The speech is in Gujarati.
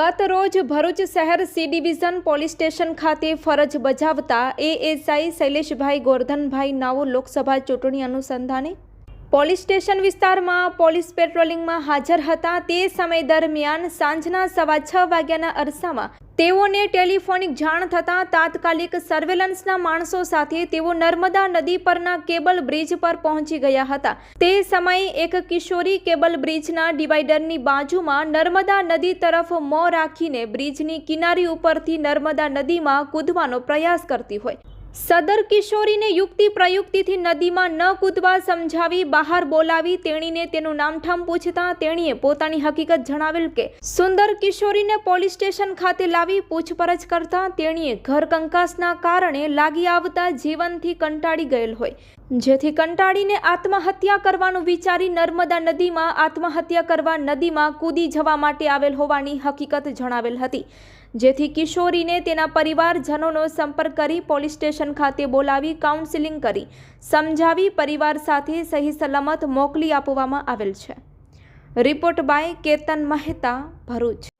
ગત રોજ ભરૂચ શહેર સી ડિવિઝન પોલીસ સ્ટેશન ખાતે ફરજ બજાવતા એએસઆઈ શૈલેષભાઈ ગોરધનભાઈ નાઓ લોકસભા ચૂંટણી અનુસંધાને પોલીસ સ્ટેશન વિસ્તારમાં પોલીસ પેટ્રોલિંગમાં હાજર હતા. તે સમય દરમિયાન સાંજના સવા છ વાગ્યાના અરસામાં તેઓને ટેલિફોનિક જાણ થતાં તાત્કાલિક સર્વેલન્સના માણસો સાથે તેઓ નર્મદા નદી પરના કેબલ બ્રિજ પર પહોંચી ગયા હતા. તે સમયે એક કિશોરી કેબલ બ્રિજના ડિવાઈડરની બાજુમાં નર્મદા નદી તરફ મોં રાખીને બ્રિજની કિનારી ઉપરથી નર્મદા નદીમાં કૂદવાનો પ્રયાસ કરતી હોય. સદર કિશોરીને યુક્તિ પ્રયુક્તિથી નદીમાં ન કૂદવા સમજાવી, બહાર બોલાવી તેણીને તેનું નામઠામ પૂછતા તેણીએ પોતાની હકીકત જણાવેલ કે સુંદર કિશોરીને પોલીસ સ્ટેશન ખાતે લાવી પૂછપરછ કરતા તેણીએ ઘર કંકાસના કારણે લાગી આવતા જીવનથી કંટાળી ગયેલ હોય. જેથી કંટાળીને આત્મહત્યા કરવાનું વિચારી નર્મદા નદીમાં આત્મહત્યા કરવા નદીમાં કૂદી જવા માટે આવેલ હોવાની હકીકત જણાવેલ હતી. જેથી કિશોરીને તેના પરિવારજનોનો સંપર્ક કરી પોલીસ સ્ટેશન ખાતે બોલાવી કાઉન્સિલિંગ કરી સમજાવી પરિવાર સાથે સહી સલામત મોકલી આપવામાં આવેલ છે. Report by Ketan Mehta Bharuch.